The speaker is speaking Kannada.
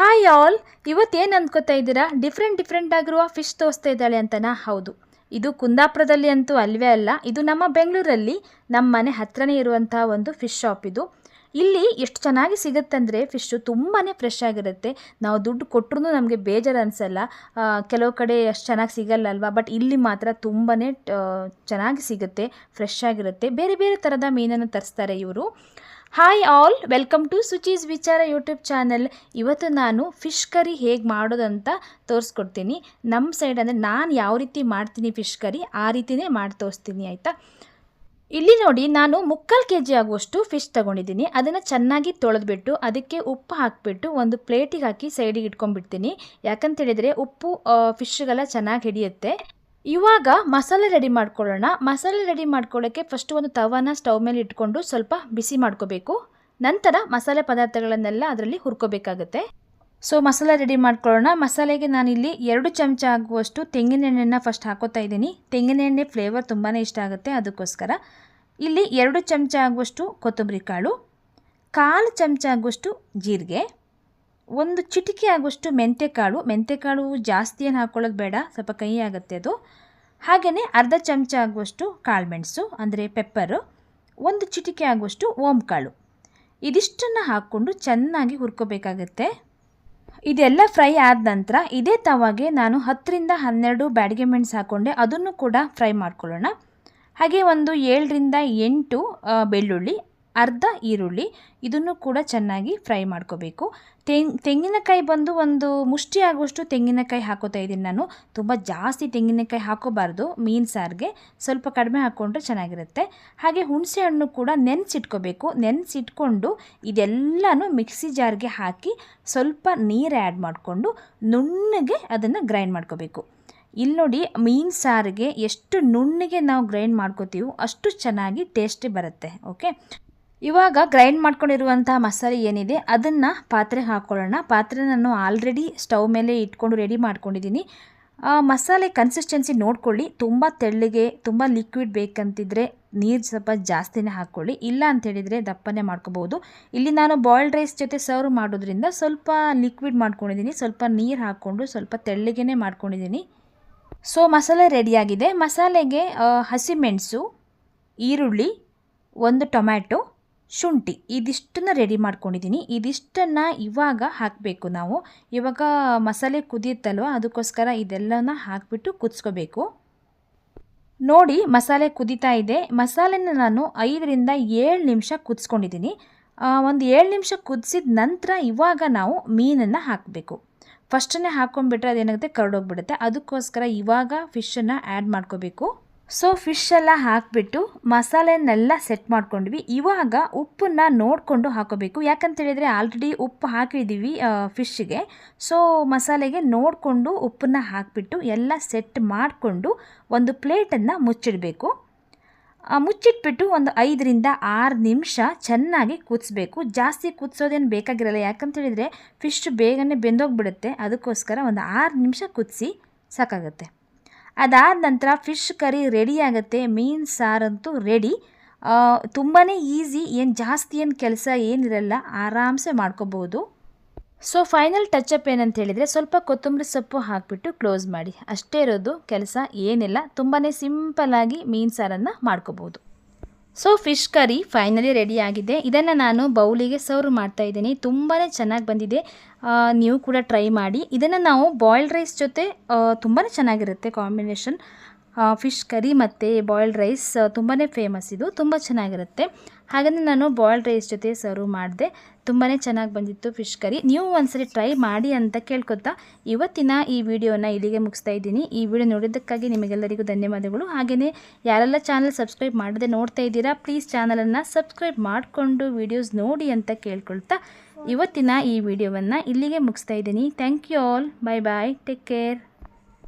ಹಾಯ್ ಆಲ್ ಇವತ್ತೇನು ಅಂದ್ಕೋತಾ ಇದ್ದೀರಾ? ಡಿಫ್ರೆಂಟ್ ಡಿಫ್ರೆಂಟ್ ಆಗಿರುವ ಫಿಶ್ ತೋರಿಸ್ತಾ ಇದ್ದಾಳೆ ಅಂತನಾ? ಹೌದು. ಇದು ಕುಂದಾಪುರದಲ್ಲಿ ಅಂತೂ ಅಲ್ವೇ ಅಲ್ಲ. ಇದು ನಮ್ಮ ಬೆಂಗಳೂರಲ್ಲಿ ನಮ್ಮ ಮನೆ ಹತ್ರನೇ ಇರುವಂತಹ ಒಂದು ಫಿಶ್ ಶಾಪ್ ಇದು. ಇಲ್ಲಿ ಎಷ್ಟು ಚೆನ್ನಾಗಿ ಸಿಗುತ್ತಂದರೆ ಫಿಶ್ಶು ತುಂಬಾ ಫ್ರೆಶ್ ಆಗಿರುತ್ತೆ. ನಾವು ದುಡ್ಡು ಕೊಟ್ಟರು ನಮಗೆ ಬೇಜಾರು ಅನಿಸಲ್ಲ. ಕೆಲವು ಕಡೆ ಅಷ್ಟು ಚೆನ್ನಾಗಿ ಸಿಗಲ್ಲ ಅಲ್ವಾ ಬಟ್ ಇಲ್ಲಿ ಮಾತ್ರ ತುಂಬಾ ಚೆನ್ನಾಗಿ ಸಿಗುತ್ತೆ ಫ್ರೆಶ್ ಆಗಿರುತ್ತೆ. ಬೇರೆ ಬೇರೆ ಥರದ ಮೀನನ್ನು ತರಿಸ್ತಾರೆ ಇವರು. Hi all welcome to Suchi's Vichara YouTube channel ಇವತ್ತು ನಾನು ಫಿಶ್ ಕರಿ ಹೇಗೆ ಮಾಡೋದಂತ ತೋರಿಸ್ಕೊಡ್ತೀನಿ. ನಮ್ಮ ಸೈಡ್ ಅಂದರೆ ನಾನು ಯಾವ ರೀತಿ ಮಾಡ್ತೀನಿ ಫಿಶ್ ಕರಿ ಆ ರೀತಿನೇ ಮಾಡಿ ತೋರಿಸ್ತೀನಿ, ಆಯಿತಾ? ಇಲ್ಲಿ ನೋಡಿ, ನಾನು ಮುಕ್ಕಾಲು ಕೆ ಜಿ ಆಗುವಷ್ಟು ಫಿಶ್ ತಗೊಂಡಿದ್ದೀನಿ. ಅದನ್ನು ಚೆನ್ನಾಗಿ ತೊಳೆದ್ಬಿಟ್ಟು, ಅದಕ್ಕೆ ಉಪ್ಪು ಹಾಕಿಬಿಟ್ಟು ಒಂದು ಪ್ಲೇಟಿಗೆ ಹಾಕಿ ಸೈಡಿಗೆ ಇಟ್ಕೊಂಡ್ಬಿಡ್ತೀನಿ. ಯಾಕಂತ ಹೇಳಿದರೆ ಉಪ್ಪು ಫಿಶ್ಗೆಲ್ಲ ಚೆನ್ನಾಗಿ ಹಿಡಿಯುತ್ತೆ. ಇವಾಗ ಮಸಾಲೆ ರೆಡಿ ಮಾಡ್ಕೊಳ್ಳೋಣ. ಮಸಾಲೆ ರೆಡಿ ಮಾಡ್ಕೊಳ್ಳೋಕ್ಕೆ ಫಸ್ಟ್ ಒಂದು ತವನ ಸ್ಟವ್ ಮೇಲೆ ಇಟ್ಕೊಂಡು ಸ್ವಲ್ಪ ಬಿಸಿ ಮಾಡ್ಕೋಬೇಕು. ನಂತರ ಮಸಾಲೆ ಪದಾರ್ಥಗಳನ್ನೆಲ್ಲ ಅದರಲ್ಲಿ ಹುರ್ಕೋಬೇಕಾಗುತ್ತೆ. ಸೊ ಮಸಾಲೆ ರೆಡಿ ಮಾಡ್ಕೊಳ್ಳೋಣ. ಮಸಾಲೆಗೆ ನಾನಿಲ್ಲಿ ಎರಡು ಚಮಚ ಆಗುವಷ್ಟು ತೆಂಗಿನ ಎಣ್ಣೆನ ಫಸ್ಟ್ ಹಾಕೋತಾ ಇದ್ದೀನಿ. ತೆಂಗಿನ ಎಣ್ಣೆ ಫ್ಲೇವರ್ ತುಂಬಾ ಇಷ್ಟ ಆಗುತ್ತೆ ಅದಕ್ಕೋಸ್ಕರ. ಇಲ್ಲಿ ಎರಡು ಚಮಚ ಆಗುವಷ್ಟು ಕೊತ್ತಂಬರಿ ಕಾಳು, ಕಾಲು ಚಮಚ ಆಗುವಷ್ಟು ಜೀರಿಗೆ ಒಂದು ಚಿಟಿಕೆ ಆಗುವಷ್ಟು ಮೆಂತ್ಯಕಾಳು ಮೆಂತ್ಯಕಾಳು ಜಾಸ್ತಿ ಏನು ಹಾಕ್ಕೊಳ್ಳೋದು ಬೇಡ, ಸ್ವಲ್ಪ ಕಹಿ ಆಗುತ್ತೆ ಅದು. ಹಾಗೆಯೇ ಅರ್ಧ ಚಮಚ ಆಗುವಷ್ಟು ಕಾಳುಮೆಣಸು ಅಂದರೆ ಪೆಪ್ಪರು, ಒಂದು ಚಿಟಿಕೆ ಆಗುವಷ್ಟು ಓಂಕಾಳು. ಇದಿಷ್ಟನ್ನು ಹಾಕ್ಕೊಂಡು ಚೆನ್ನಾಗಿ ಹುರ್ಕೋಬೇಕಾಗತ್ತೆ. ಇದೆಲ್ಲ ಫ್ರೈ ಆದ ನಂತರ ಇದೇ ತವಾಗೆ ನಾನು ಹತ್ತರಿಂದ ಹನ್ನೆರಡು ಬ್ಯಾಡಿಗೆ ಮೆಣಸು ಹಾಕ್ಕೊಂಡೆ ಅದನ್ನು ಕೂಡ ಫ್ರೈ ಮಾಡ್ಕೊಳ್ಳೋಣ. ಹಾಗೆ ಒಂದು ಏಳರಿಂದ ಎಂಟು ಬೆಳ್ಳುಳ್ಳಿ ಅರ್ಧ ಈರುಳ್ಳಿ, ಇದನ್ನು ಕೂಡ ಚೆನ್ನಾಗಿ ಫ್ರೈ ಮಾಡ್ಕೋಬೇಕು. ತೆಂಗ್ ತೆಂಗಿನಕಾಯಿ ಬಂದು ಒಂದು ಮುಷ್ಟಿ ಆಗುವಷ್ಟು ತೆಂಗಿನಕಾಯಿ ಹಾಕೋತಾ ಇದ್ದೀನಿ ನಾನು. ತುಂಬ ಜಾಸ್ತಿ ತೆಂಗಿನಕಾಯಿ ಹಾಕೋಬಾರ್ದು, ಮೀನು ಸಾರಿಗೆ. ಸ್ವಲ್ಪ ಕಡಿಮೆ ಹಾಕ್ಕೊಂಡ್ರೆ ಚೆನ್ನಾಗಿರುತ್ತೆ. ಹಾಗೆ ಹುಣಸೆ ಹಣ್ಣು ಕೂಡ ನೆನೆಸಿಟ್ಕೋಬೇಕು. ನೆನೆಸಿಟ್ಕೊಂಡು ಇದೆಲ್ಲನೂ ಮಿಕ್ಸಿ ಜಾರ್ಗೆ ಹಾಕಿ ಸ್ವಲ್ಪ ನೀರು ಆ್ಯಡ್ ಮಾಡಿಕೊಂಡು ನುಣ್ಣಗೆ ಅದನ್ನು ಗ್ರೈಂಡ್ ಮಾಡ್ಕೋಬೇಕು. ಇಲ್ಲಿ ನೋಡಿ ಮೀನು ಸಾರಿಗೆ ಎಷ್ಟು ನುಣ್ಣಗೆ ನಾವು ಗ್ರೈಂಡ್ ಮಾಡ್ಕೋತೀವೋ ಅಷ್ಟು ಚೆನ್ನಾಗಿ ಟೇಸ್ಟಿ ಬರುತ್ತೆ, ಓಕೆ? ಇವಾಗ ಗ್ರೈಂಡ್ ಮಾಡ್ಕೊಂಡಿರುವಂತಹ ಮಸಾಲೆ ಏನಿದೆ, ಅದನ್ನು ಪಾತ್ರೆ ಹಾಕೊಳ್ಳೋಣ. ಪಾತ್ರೆ ನಾನು ಆಲ್ರೆಡಿ ಸ್ಟವ್ ಮೇಲೆ ಇಟ್ಕೊಂಡು ರೆಡಿ ಮಾಡ್ಕೊಂಡಿದ್ದೀನಿ ಮಸಾಲೆ ಕನ್ಸಿಸ್ಟೆನ್ಸಿ ನೋಡ್ಕೊಳ್ಳಿ. ತುಂಬ ತೆಳ್ಳಗೆ, ತುಂಬ ಲಿಕ್ವಿಡ್ ಬೇಕಂತಿದ್ರೆ ನೀರು ಸ್ವಲ್ಪ ಜಾಸ್ತಿನೇ ಹಾಕ್ಕೊಳ್ಳಿ ಇಲ್ಲ ಅಂತ ಹೇಳಿದರೆ ದಪ್ಪನೇ ಮಾಡ್ಕೋಬೋದು. ಇಲ್ಲಿ ನಾನು ಬಾಯ್ಲ್ಡ್ ರೈಸ್ ಜೊತೆ ಸರ್ವ್ ಮಾಡೋದ್ರಿಂದ ಸ್ವಲ್ಪ ಲಿಕ್ವಿಡ್ ಮಾಡ್ಕೊಂಡಿದ್ದೀನಿ ಸ್ವಲ್ಪ ನೀರು ಹಾಕ್ಕೊಂಡು ಸ್ವಲ್ಪ ತೆಳ್ಳಗೆ ಮಾಡ್ಕೊಂಡಿದ್ದೀನಿ ಸೊ ಮಸಾಲೆ ರೆಡಿಯಾಗಿದೆ ಮಸಾಲೆಗೆ ಹಸಿಮೆಣಸು ಈರುಳ್ಳಿ, ಒಂದು ಟೊಮ್ಯಾಟೊ ಶುಂಠಿ ಇದಿಷ್ಟನ್ನು ರೆಡಿ ಮಾಡ್ಕೊಂಡಿದ್ದೀನಿ ಇದಿಷ್ಟನ್ನು ಇವಾಗ ಹಾಕಬೇಕು ನಾವು. ಇವಾಗ ಮಸಾಲೆ ಕುದಿಯುತ್ತಲ್ವ, ಅದಕ್ಕೋಸ್ಕರ ಇದೆಲ್ಲನ ಹಾಕಿಬಿಟ್ಟು ಕುದಿಸ್ಕೋಬೇಕು. ನೋಡಿ ಮಸಾಲೆ ಕುದೀತಾ ಇದೆ. ಮಸಾಲೆನ ನಾನು ಐದರಿಂದ ಏಳು ನಿಮಿಷ ಕುದಿಸ್ಕೊಂಡಿದ್ದೀನಿ ಒಂದು ಏಳು ನಿಮಿಷ ಕುದಿಸಿದ ನಂತರ ಇವಾಗ ನಾವು ಮೀನನ್ನು ಹಾಕಬೇಕು. ಫಸ್ಟನ್ನೇ ಹಾಕ್ಕೊಂಡ್ಬಿಟ್ರೆ ಅದೇನಾಗುತ್ತೆ ಕರಡೋಗ್ಬಿಡುತ್ತೆ ಅದಕ್ಕೋಸ್ಕರ ಇವಾಗ ಫಿಶನ್ನು ಆ್ಯಡ್ ಮಾಡ್ಕೋಬೇಕು. ಸೊ ಫಿಶ್ ಎಲ್ಲ ಹಾಕಿಬಿಟ್ಟು ಮಸಾಲೆನೆಲ್ಲ ಸೆಟ್ ಮಾಡ್ಕೊಂಡ್ವಿ. ಇವಾಗ ಉಪ್ಪನ್ನು ನೋಡಿಕೊಂಡು ಹಾಕೋಬೇಕು. ಯಾಕಂತ ಹೇಳಿದರೆ ಆಲ್ರೆಡಿ ಉಪ್ಪು ಹಾಕಿದ್ದೀವಿ ಫಿಶ್ಗೆ ಸೊ ಮಸಾಲೆಗೆ ನೋಡಿಕೊಂಡು ಉಪ್ಪನ್ನು ಹಾಕಿಬಿಟ್ಟು ಎಲ್ಲ ಸೆಟ್ ಮಾಡಿಕೊಂಡು ಒಂದು ಪ್ಲೇಟನ್ನು ಮುಚ್ಚಿಡಬೇಕು. ಮುಚ್ಚಿಟ್ಬಿಟ್ಟು ಒಂದು ಐದರಿಂದ ಆರು ನಿಮಿಷ ಚೆನ್ನಾಗಿ ಕುದಿಸ್ಬೇಕು. ಜಾಸ್ತಿ ಕುದಿಸೋದೇನು ಬೇಕಾಗಿರಲ್ಲ. ಯಾಕಂತ ಹೇಳಿದರೆ ಫಿಶ್ ಬೇಗನೆ ಬೆಂದೋಗಿಬಿಡುತ್ತೆ. ಅದಕ್ಕೋಸ್ಕರ ಒಂದು ಆರು ನಿಮಿಷ ಕುದಿಸಿ ಸಾಕಾಗುತ್ತೆ. ಅದಾದ ನಂತರ ಫಿಶ್ ಕರಿ ರೆಡಿ ಆಗುತ್ತೆ, ಮೀನು ಸಾರಂತೂ ರೆಡಿ ತುಂಬಾ ಈಸಿ ಏನು ಜಾಸ್ತಿ ಏನು ಕೆಲಸ ಏನಿರಲ್ಲ, ಆರಾಮ್ಸೆ ಮಾಡ್ಕೋಬೋದು. ಸೊ ಫೈನಲ್ ಟಚಪ್ ಏನಂತ ಹೇಳಿದರೆ, ಸ್ವಲ್ಪ ಕೊತ್ತಂಬರಿ ಸೊಪ್ಪು ಹಾಕಿಬಿಟ್ಟು ಕ್ಲೋಸ್ ಮಾಡಿ. ಅಷ್ಟೇ ಇರೋದು ಕೆಲಸ ಏನಿಲ್ಲ ತುಂಬಾ ಸಿಂಪಲ್ಲಾಗಿ ಮೀನು ಸಾರನ್ನು ಮಾಡ್ಕೋಬೋದು. ಸೊ ಫಿಶ್ ಕರಿ ಫೈನಲಿ ರೆಡಿಯಾಗಿದೆ ಇದನ್ನು ನಾನು ಬೌಲಿಗೆ ಸರ್ವ್ ಮಾಡ್ತಾ ಇದ್ದೀನಿ. ತುಂಬಾ ಚೆನ್ನಾಗಿ ಬಂದಿದೆ. ನೀವು ಕೂಡ ಟ್ರೈ ಮಾಡಿ. ಇದನ್ನು ನಾವು ಬಾಯ್ಲ್ಡ್ ರೈಸ್ ಜೊತೆ ತುಂಬಾ ಚೆನ್ನಾಗಿರುತ್ತೆ ಕಾಂಬಿನೇಷನ್ ಫಿಶ್ ಕರಿ ಮತ್ತು ಬಾಯ್ಲ್ಡ್ ರೈಸ್ ತುಂಬಾ ಫೇಮಸ್ ಇದು. ತುಂಬ ಚೆನ್ನಾಗಿರುತ್ತೆ. ಹಾಗೆಯೇ ನಾನು ಬಾಯ್ಲ್ಡ್ ರೈಸ್ ಜೊತೆ ಸರ್ವ್ ಮಾಡಿದೆ. ತುಂಬಾ ಚೆನ್ನಾಗಿ ಬಂದಿತ್ತು ಫಿಶ್ ಕರಿ. ನೀವು ಒಂದ್ಸರಿ ಟ್ರೈ ಮಾಡಿ ಅಂತ ಕೇಳ್ಕೊತಾ ಇವತ್ತಿನ ಈ ವಿಡಿಯೋನ ಇಲ್ಲಿಗೆ ಮುಗಿಸ್ತಾ ಇದ್ದೀನಿ. ಈ ವಿಡಿಯೋ ನೋಡಿದ್ದಕ್ಕಾಗಿ ನಿಮಗೆಲ್ಲರಿಗೂ ಧನ್ಯವಾದಗಳು. ಹಾಗೆಯೇ ಯಾರೆಲ್ಲ ಚಾನಲ್ ಸಬ್ಸ್ಕ್ರೈಬ್ ಮಾಡದೆ ನೋಡ್ತಾ ಇದ್ದೀರಾ ಪ್ಲೀಸ್ ಚಾನಲನ್ನು ಸಬ್ಸ್ಕ್ರೈಬ್ ಮಾಡಿಕೊಂಡು ವಿಡಿಯೋಸ್ ನೋಡಿ ಅಂತ ಕೇಳ್ಕೊಳ್ತಾ ಇವತ್ತಿನ ಈ ವಿಡಿಯೋವನ್ನು ಇಲ್ಲಿಗೆ ಮುಗಿಸ್ತಾ ಇದ್ದೀನಿ. Thank you all bye bye take care